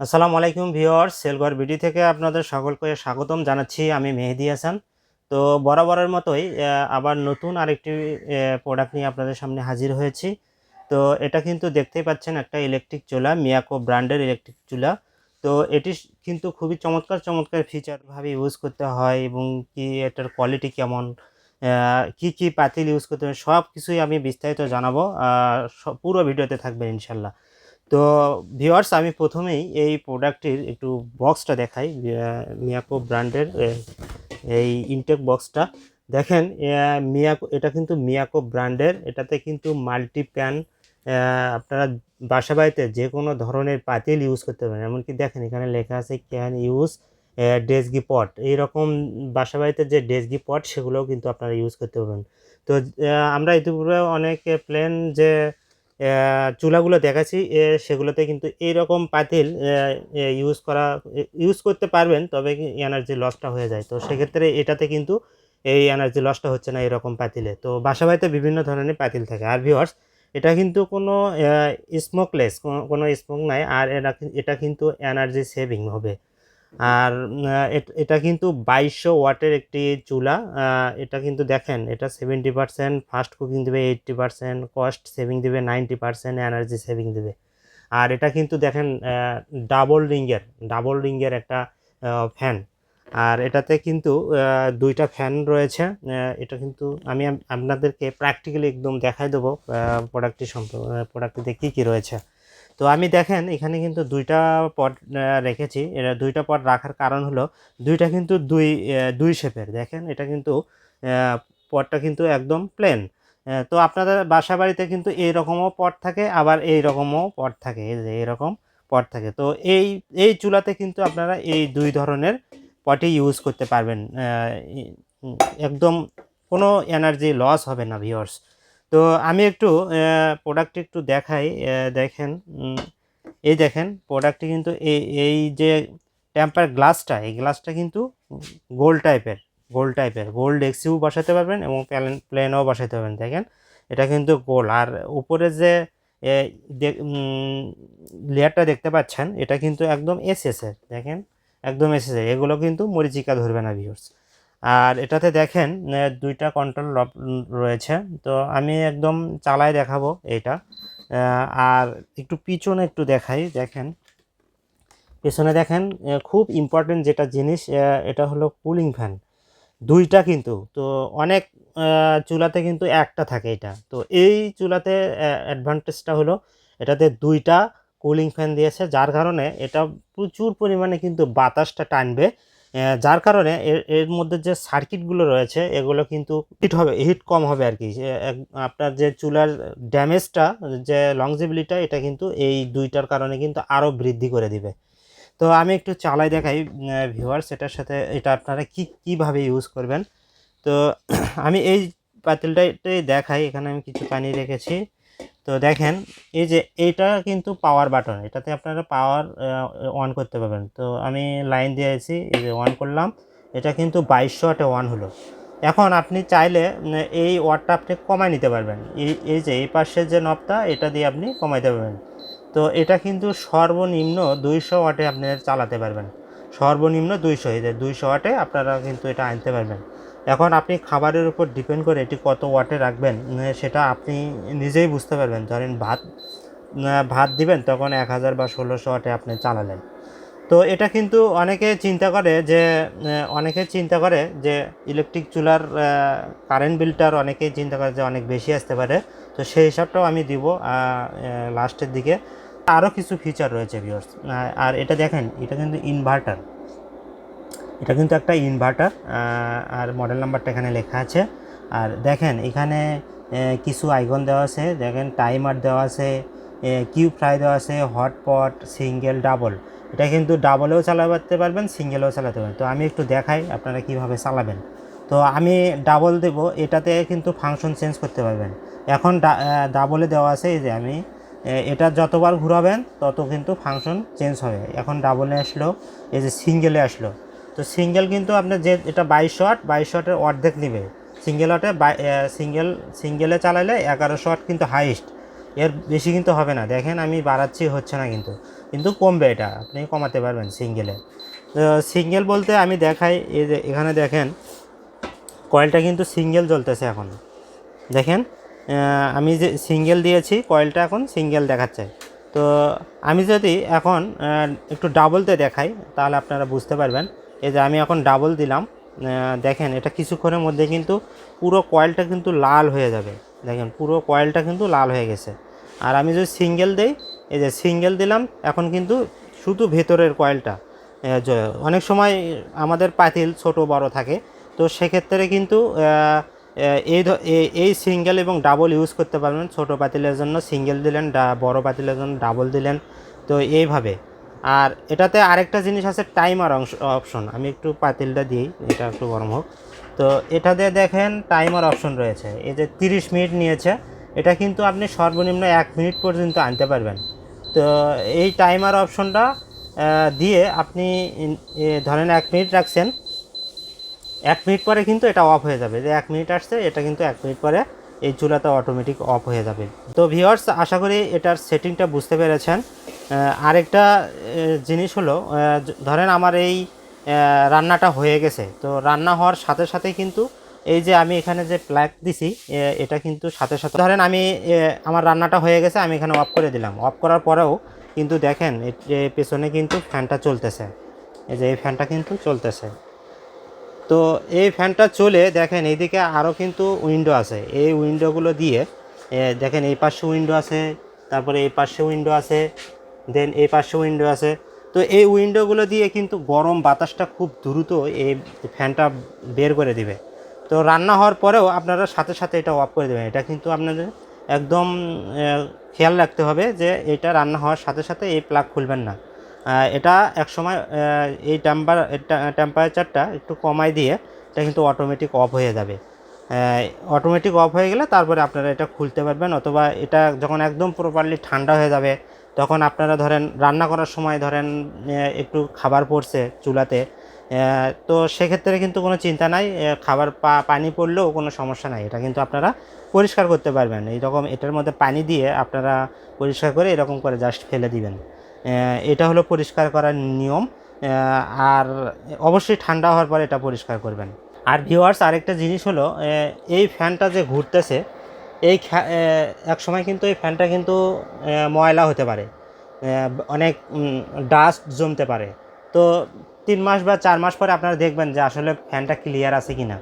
আসসালামু আলাইকুম viewers সেলগর BD থেকে আপনাদের সকলকে স্বাগতম জানাচ্ছি আমি মেহেদি হাসান। তো বরাবরের মতোই আবার নতুন আরেকটি প্রোডাক্ট নিয়ে আপনাদের সামনে হাজির হয়েছি। তো এটা কিন্তু দেখতেই পাচ্ছেন একটা ইলেকট্রিক চুলা, মিয়াকো ব্র্যান্ডের ইলেকট্রিক চুলা। তো এটি কিন্তু খুবই চমৎকার চমৎকার ফিচারভাবে ইউজ করতে হয় এবং কি এটার কোয়ালিটি কেমন কি কি পাতিল ইউজ করতে হয় সব কিছুই আমি বিস্তারিত জানাব। পুরো ভিডিওতে থাকবে ইনশাল্লাহ। তো ভিওয়ার্স আমি প্রথমেই এই প্রোডাক্টটির একটু বক্সটা দেখাই মিয়াকো ব্র্যান্ডের এই ইনটেক বক্সটা দেখেন মিয়াকো এটা কিন্তু মিয়াকো ব্র্যান্ডের এটাতে কিন্তু মাল্টি প্যান আপনারা বাসা বাড়িতে যে কোনো ধরনের পাতিল ইউজ করতে পারেন। এমনকি দেখেন, এখানে লেখা আছে ক্যান ইউজ ডেসগি পট এইরকম বাসা বাড়িতে যে ডেসগি পট সেগুলোও কিন্তু আপনারা ইউজ করতে পারবেন। তো আমরা ইতিপূর্বে অনেক প্লেন যে চুলাগুলো দেখাচ্ছি সেগুলোতে কিন্তু এইরকম পাতিল ইউজ করা ইউজ করতে পারবেন, তবে এনার্জি লসটা হয়ে যায়। তো সেক্ষেত্রে এটাতে কিন্তু এই এনার্জি লসটা হচ্ছে না এরকম পাতিলে। তো বাসা বাড়িতে বিভিন্ন ধরনের পাতিল থাকে। আর ভিওয়ার্স এটা কিন্তু কোনো স্মোকলেস কোনো স্মোক নাই, আর এটা এটা কিন্তু এনার্জি সেভিং হবে। আর এটা কিন্তু বাইশশো ওয়াটের একটি চুলা। এটা কিন্তু দেখেন, এটা সেভেন্টি পার্সেন্ট, ফাস্ট কুকিং দেবে এইট্টি পার্সেন্ট, কস্ট সেভিং দেবে নাইনটি পার্সেন্ট, এনার্জি সেভিং দেবে। আর এটা কিন্তু দেখেন ডাবল রিঙ্গের ডাবল রিঙ্গের একটা ফ্যান। আর এটাতে কিন্তু দুইটা ফ্যান রয়েছে। এটা কিন্তু আমি আপনাদেরকে প্র্যাকটিক্যালি একদম দেখাই দেবো প্রোডাক্টটি সম্পর্কে প্রোডাক্টটিতে কী কী রয়েছে। তো আমি দেখেন, এখানে কিন্তু দুইটা পট রেখেছি। এটা দুইটা পট রাখার কারণ হলো, দুইটা কিন্তু দুই দুই শেপের দেখেন, এটা কিন্তু পটটা কিন্তু একদম প্লেন তো আপনাদের বাসা বাড়িতে কিন্তু এই রকমও পট থাকে, আবার এই রকমও পট থাকে। এই যে এরকম পট থাকে। তো এই এই চুলাতে কিন্তু আপনারা এই দুই ধরনের পটই ইউজ করতে পারবেন। একদম কোনো এনার্জি লস হবে না ভিওর্স তো আমি একটু প্রোডাক্টটি একটু দেখাই দেখেন এই দেখেন প্রোডাক্টটি কিন্তু এই এই যে টেম্পার গ্লাসটা এই গ্লাসটা কিন্তু গোল টাইপের গোল টাইপের গোল্ড এক্সিউ বসাতে পারবেন এবং প্লেন প্লেনও বসাতে পারবেন, দেখেন। এটা কিন্তু গোল আর উপরে যে লেয়ারটা দেখতে পাচ্ছেন, এটা কিন্তু একদম এসএসের দেখেন? একদম এসএসের এগুলো কিন্তু মরিচিকা ধরবে না ভিউর্স আর এটাতে দেখেন দুইটা কন্ট্রোল রয়েছে। তো আমি একদম চালায় দেখাবো এটা আর একটু পিছনে একটু দেখাই, দেখেন। পেছনে দেখেন খুব ইম্পর্টেন্ট যেটা জিনিস এটা হলো কুলিং ফ্যান দুইটা কিন্তু, তো অনেক চুলাতে কিন্তু একটা থাকে এটা। তো এই চুলাতে অ্যাডভান্টেজটা হলো, এটাতে দুইটা কুলিং ফ্যান দিয়েছে, যার কারণে এটা প্রচুর পরিমাণে কিন্তু বাতাসটা টানবে। যার কারণে এর মধ্যে যে সার্কিটগুলো রয়েছে, এগুলো কিন্তু হিট হবে, হিট কম হবে আর কি। আপনার যে চুলার ড্যামেজটা, যে লংজিবিলিটা এটা কিন্তু এই দুইটার কারণে কিন্তু আরও বৃদ্ধি করে দিবে। তো আমি একটু চালাই দেখাই ভিউয়ার্স এটার সাথে, এটা আপনারা কি, কীভাবে ইউজ করবেন? তো, আমি এই পাতিলটাই দেখাই, এখানে আমি কিছু পানি রেখেছি। তো দেখেন, এই যে এইটা কিন্তু পাওয়ার বাটন এটাতে আপনারা পাওয়ার অন করতে পারবেন। তো আমি লাইন দিয়ে দিয়েছি, এই যে অন করলাম, এটা কিন্তু বাইশশো ওয়াটে অন হলো। এখন আপনি চাইলে এই ওয়াটটা আপনি কমায় নিতে পারবেন। এই এই যে এই পাশের যে নবটা এটা দিয়ে আপনি কমাইতে পারবেন। তো এটা কিন্তু সর্বনিম্ন দুইশো ওয়াটে আপনি চালাতে পারবেন। সর্বনিম্ন দুইশো, এই যে দুইশো ওয়াটে আপনারা কিন্তু এটা আনতে পারবেন। এখন আপনি খাবারের উপর ডিপেন্ড করে এটি কত ওয়াটে রাখবেন সেটা আপনি নিজেই বুঝতে পারবেন। ধরেন ভাত ভাত দিবেন, তখন এক হাজার বা ষোলোশো ওয়াটে আপনি চালালেন। তো এটা কিন্তু অনেকে চিন্তা করে যে অনেকে চিন্তা করে যে ইলেকট্রিক চুলার কারেন্ট বিলটার অনেকেই চিন্তা করে যে, অনেক বেশি আসতে পারে। তো সেই হিসাবটাও আমি দিব লাস্টের দিকে। আরও কিছু ফিচার রয়েছে ভিউয়ার্স আর এটা দেখেন, এটা কিন্তু ইনভার্টার এটা কিন্তু একটা ইনভার্টার আর মডেল নাম্বারটা এখানে লেখা আছে। আর দেখেন, এখানে কিছু আইকন দেওয়া আছে। দেখেন টাইমার দেওয়া আছে কিউ ফ্রাই দেওয়া আছে হটপট সিঙ্গেল ডাবল এটা কিন্তু ডাবলেও চালাতে পারবেন সিঙ্গেলেও চালাতে পারবেন। তো আমি একটু দেখাই আপনারা কীভাবে চালাবেন। তো আমি ডাবল দেব, এটাতে কিন্তু ফাংশন চেঞ্জ করতে পারবেন। এখন ডাবলে দেওয়া আছে, এই যে আমি এটা যতবার ঘুরাবেন, তত কিন্তু ফাংশন চেঞ্জ হবে। এখন ডাবলে আসলো, এই যে সিঙ্গেলে আসলো। তো সিঙ্গেল কিন্তু আপনার যে, এটা বাইশ ওয়াট বাইশ ওয়াটের অর্ধেক নেবে। সিঙ্গেল ওয়াটে সিঙ্গেল, সিঙ্গেলে চালালে এগারোশো ওয়াট কিন্তু হাইস্ট এর বেশি কিন্তু হবে না। দেখেন আমি বাড়াচ্ছি, হচ্ছে না কিন্তু। কিন্তু কমবে এটা, আপনি কমাতে পারবেন সিঙ্গেলে। তো সিঙ্গেল বলতে আমি দেখাই, এই যে এখানে দেখেন, কয়েলটা কিন্তু সিঙ্গেল জ্বলতেছে এখন। দেখেন আমি যে সিঙ্গেল দিয়েছি, কয়েলটা এখন সিঙ্গেল দেখাচ্ছে। তো আমি যদি এখন একটু ডাবলতে দেখাই, তাহলে আপনারা বুঝতে পারবেন। এই যে আমি এখন ডাবল দিলাম দেখেন এটা কিছুক্ষণের মধ্যে কিন্তু পুরো কয়েলটা কিন্তু লাল হয়ে যাবে। দেখেন পুরো কয়েলটা কিন্তু লাল হয়ে গেছে। আর আমি যদি সিঙ্গেল দেই, এই যে সিঙ্গেল দিলাম, এখন কিন্তু শুধু ভেতরের কয়েলটা অনেক সময় আমাদের পাতিল ছোট বড় থাকে, তো সেক্ষেত্রে কিন্তু এই এই- সিঙ্গেল এবং ডাবল ইউজ করতে পারবেন। ছোট পাতিলের জন্য সিঙ্গেল দিলেন বড় পাতিলের জন্য ডাবল দিলেন। তো এইভাবে। আর এটাতে আরেকটা জিনিস আছে টাইমার অংশ, অপশন। আমি একটু পাতিলটা দিই, এটা একটু গরম হোক। তো এটাতে দেখেন টাইমার অপশন রয়েছে। এই যে তিরিশ মিনিট নিয়েছে, এটা কিন্তু আপনি সর্বনিম্ন এক মিনিট পর্যন্ত আনতে পারবেন। তো এই টাইমার অপশনটা দিয়ে আপনি ধরেন এক মিনিট রাখছেন। এক মিনিট পরে কিন্তু এটা অফ হয়ে যাবে। যে এক মিনিট আসছে, এটা কিন্তু এক মিনিট পরে এই চুলাটা অটোমেটিক অফ হয়ে যাবে। তো ভিওয়ার্স আশা করি এটার সেটিংটা বুঝতে পেরেছেন। আরেকটা জিনিস হলো ধরেন আমার এই রান্নাটা হয়ে গেছে। তো রান্না হওয়ার সাথে সাথে কিন্তু এই যে আমি এখানে যে প্লাগ দিছি এটা কিন্তু সাথে সাথে, ধরেন আমি আমার রান্নাটা হয়ে গেছে, আমি এখানে অফ করে দিলাম। অফ করার পরেও কিন্তু দেখেন পেছনে কিন্তু ফ্যানটা চলতেছে। এই যে এই ফ্যানটা কিন্তু চলতেছে। তো এই ফ্যানটা চলে দেখেন, এইদিকে আরও কিন্তু উইন্ডো আছে। এই উইন্ডোগুলো দিয়ে দেখেন এই পাশে উইন্ডো আছে, তারপরে এই পাশে উইন্ডো আছে দেন এই পাশে উইন্ডো আছে। তো এই উইন্ডোগুলো দিয়ে কিন্তু গরম বাতাসটা খুব দ্রুত এই ফ্যানটা বের করে দিবে। তো রান্না হওয়ার পরেও আপনারা সাথে সাথে এটা অফ করে দেবেন। এটা কিন্তু আপনাদের একদম খেয়াল রাখতে হবে যে এটা রান্না হওয়ার সাথে সাথে এই প্লাগ খুলবেন না। এটা একসময় আহ, এই টেম্পার টেম্পারেচারটা একটু কমাই দিয়ে এটা কিন্তু অটোমেটিক অফ হয়ে যাবে। অটোমেটিক অফ হয়ে গেলে তারপরে আপনারা এটা খুলতে পারবেন অথবা এটা যখন একদম প্রপারলি ঠান্ডা হয়ে যাবে তখন আপনারা ধরেন রান্না করার সময় ধরেন একটু খাবার পড়ছে চুলাতে তো সেক্ষেত্রে কিন্তু কোনো চিন্তা নাই খাবার পা পানি পড়লেও কোনো সমস্যা নাই। এটা কিন্তু আপনারা পরিষ্কার করতে পারবেন। এইরকম এটার মধ্যে পানি দিয়ে আপনারা পরিষ্কার করে এরকম করে জাস্ট ফেলে দিবেন। এটা হলো পরিষ্কার করার নিয়ম আর অবশ্যই ঠান্ডা হওয়ার পর এটা পরিষ্কার করবেন। আর ভিউয়ার্স আরেকটা জিনিস হলো এই ফ্যানটা যে ঘুরতেছে, এই এক সময় কিন্তু এই ফ্যানটা কিন্তু ময়লা হতে পারে অনেক ডাস্ট জমতে পারে। তো তিন মাস বা চার মাস পরে আপনারা দেখবেন যে আসলে ফ্যানটা ক্লিয়ার আছে কি না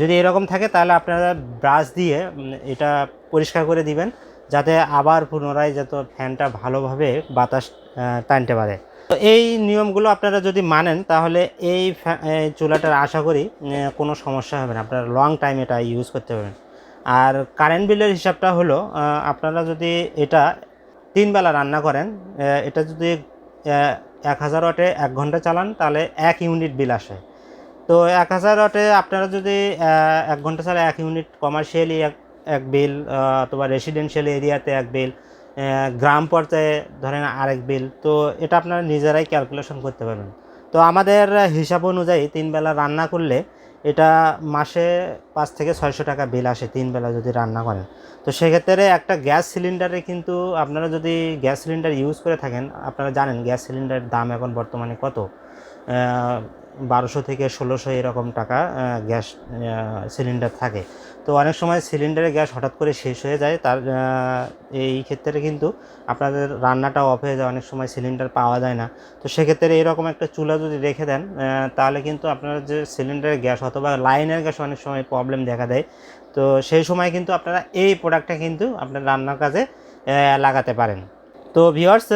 যদি এরকম থাকে তাহলে আপনারা ব্রাশ দিয়ে এটা পরিষ্কার করে দিবেন, যাতে আবার পুনরায় যাতে ফ্যানটা ভালোভাবে বাতাস টানতে পারে। তো এই নিয়মগুলো আপনারা যদি মানেন, তাহলে এই চুলাটার আশা করি কোনো সমস্যা হবে না। আপনারা লং টাইম এটা ইউজ করতে পারবেন। আর কারেন্ট বিলের হিসাবটা হলো আপনারা যদি এটা তিন বেলা রান্না করেন এটা যদি এক হাজার ওয়াটে এক ঘণ্টা চালান, তাহলে এক ইউনিট বিল আসে। তো এক হাজার ওয়াটে আপনারা যদি এক ঘণ্টা চালে এক ইউনিট কমার্শিয়ালি এক এক বিল অথবা রেসিডেন্সিয়াল এরিয়াতে এক বিল গ্রাম পর্যায়ে ধরেন আরেক বিল, তো এটা আপনারা নিজেরাই ক্যালকুলেশন করতে পারবেন। তো আমাদের হিসাব অনুযায়ী তিন বেলা রান্না করলে এটা মাসে পাঁচ থেকে ছয়শো টাকা বিল আসে তিন বেলা যদি রান্না করেন। তো সেক্ষেত্রে একটা গ্যাস সিলিন্ডারে কিন্তু আপনারা যদি গ্যাস সিলিন্ডার ইউজ করে থাকেন, আপনারা জানেন গ্যাস সিলিন্ডারের দাম এখন বর্তমানে কত। বারোশো থেকে ষোলোশো এরকম টাকা গ্যাস সিলিন্ডার থাকে। তো অনেক সময় সিলিন্ডারে গ্যাস হঠাৎ করে শেষ হয়ে যায়। তার এই ক্ষেত্রে কিন্তু আপনাদের রান্নাটা অফ হয়ে যায়, অনেক সময় সিলিন্ডার পাওয়া যায় না। তো সেক্ষেত্রে এরকম একটা চুলা যদি রেখে দেন তাহলে কিন্তু আপনার যে সিলিন্ডারের গ্যাস অথবা লাইনের গ্যাস অনেক সময় প্রবলেম দেখা দেয়। তো সেই সময় কিন্তু আপনারা এই প্রোডাক্টটা কিন্তু আপনার রান্নার কাজে লাগাতে পারেন। তো ভিওয়ার্স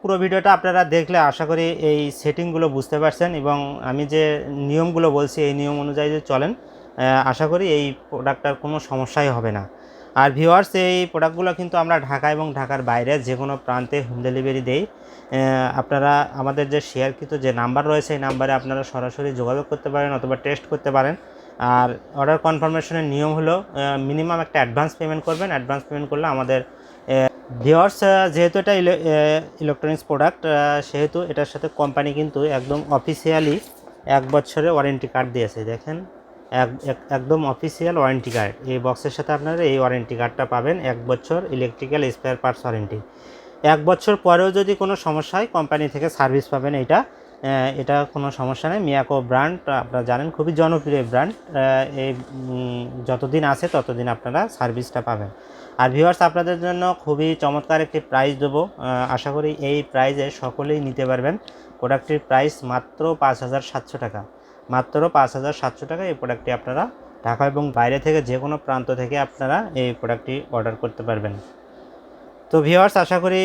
পুরো ভিডিওটা আপনারা দেখলে আশা করি এই সেটিংগুলো বুঝতে পারছেন এবং আমি যে নিয়মগুলো বলছি এই নিয়ম অনুযায়ী যদি চলেন আশা করি এই প্রোডাক্টটার কোনো সমস্যাই হবে না। আর ভিওয়ার্স এই প্রোডাক্টগুলো কিন্তু আমরা ঢাকা এবং ঢাকার বাইরে যে কোনো প্রান্তে হোম ডেলিভারি দেই। আপনারা আমাদের যে শেয়ারকৃত যে নাম্বার রয়েছে এই নাম্বারে আপনারা সরাসরি যোগাযোগ করতে পারেন অথবা টেস্ট করতে পারেন। আর অর্ডার কনফার্মেশনের নিয়ম হলো মিনিমাম একটা অ্যাডভান্স পেমেন্ট করবেন। অ্যাডভান্স পেমেন্ট করলে আমাদের ভিওয়ার্স যেহেতু এটা ইলেকট্রনিক্স প্রোডাক্ট সেহেতু এটার সাথে কোম্পানি কিন্তু একদম অফিসিয়ালি এক বছরের ওয়ারেন্টি কার্ড দিয়েছে, দেখেন। এক- এক- একদম অফিসিয়াল ওয়ারেন্টি কার্ড এই বক্সের সাথে আপনারা এই ওয়ারেন্টি কার্ডটা পাবেন, এক বছর ইলেকট্রিক্যাল স্পেয়ার পার্টস ওয়ারেন্টি এক বছর পরেও যদি কোনো সমস্যা হয় কোম্পানি থেকে সার্ভিস পাবেন এটা এটা কোনো সমস্যা নেই। মিয়াকো ব্র্যান্ড আপনারা জানেন, খুবই জনপ্রিয় ব্র্যান্ড এই যতদিন আছে ততদিন আপনারা সার্ভিসটা পাবেন। আর ভিউয়ার্স আপনাদের জন্য খুবই চমৎকার একটি প্রাইস দেবো। আশা করি এই প্রাইজে সকলেই নিতে পারবেন। প্রোডাক্টটির প্রাইস মাত্র পাঁচ হাজার সাতশো টাকা। মাত্র পাঁচ হাজার সাতশো টাকা এই প্রোডাক্টটি আপনারা ঢাকা এবং বাইরে থেকে যে কোনো প্রান্ত থেকে আপনারা এই প্রোডাক্টটি অর্ডার করতে পারবেন। তো ভিওয়ার্স আশা করি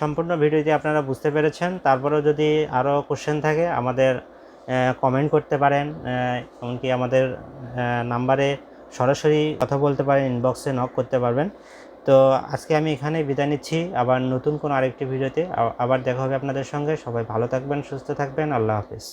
সম্পূর্ণ ভিডিওটি আপনারা বুঝতে পেরেছেন। তারপরেও যদি আরও কোশ্চেন থাকে, আমাদের কমেন্ট করতে পারেন এমনকি আমাদের নাম্বারে সরাসরি কথা বলতে পারেন ইনবক্সে নক করতে পারবেন। তো আজকে আমি এখানে বিদায় নিচ্ছি। আবার নতুন কোনো আরেকটি ভিডিওতে আবার দেখা হবে আপনাদের সঙ্গে। সবাই ভালো থাকবেন, সুস্থ থাকবেন। আল্লাহ হাফিজ।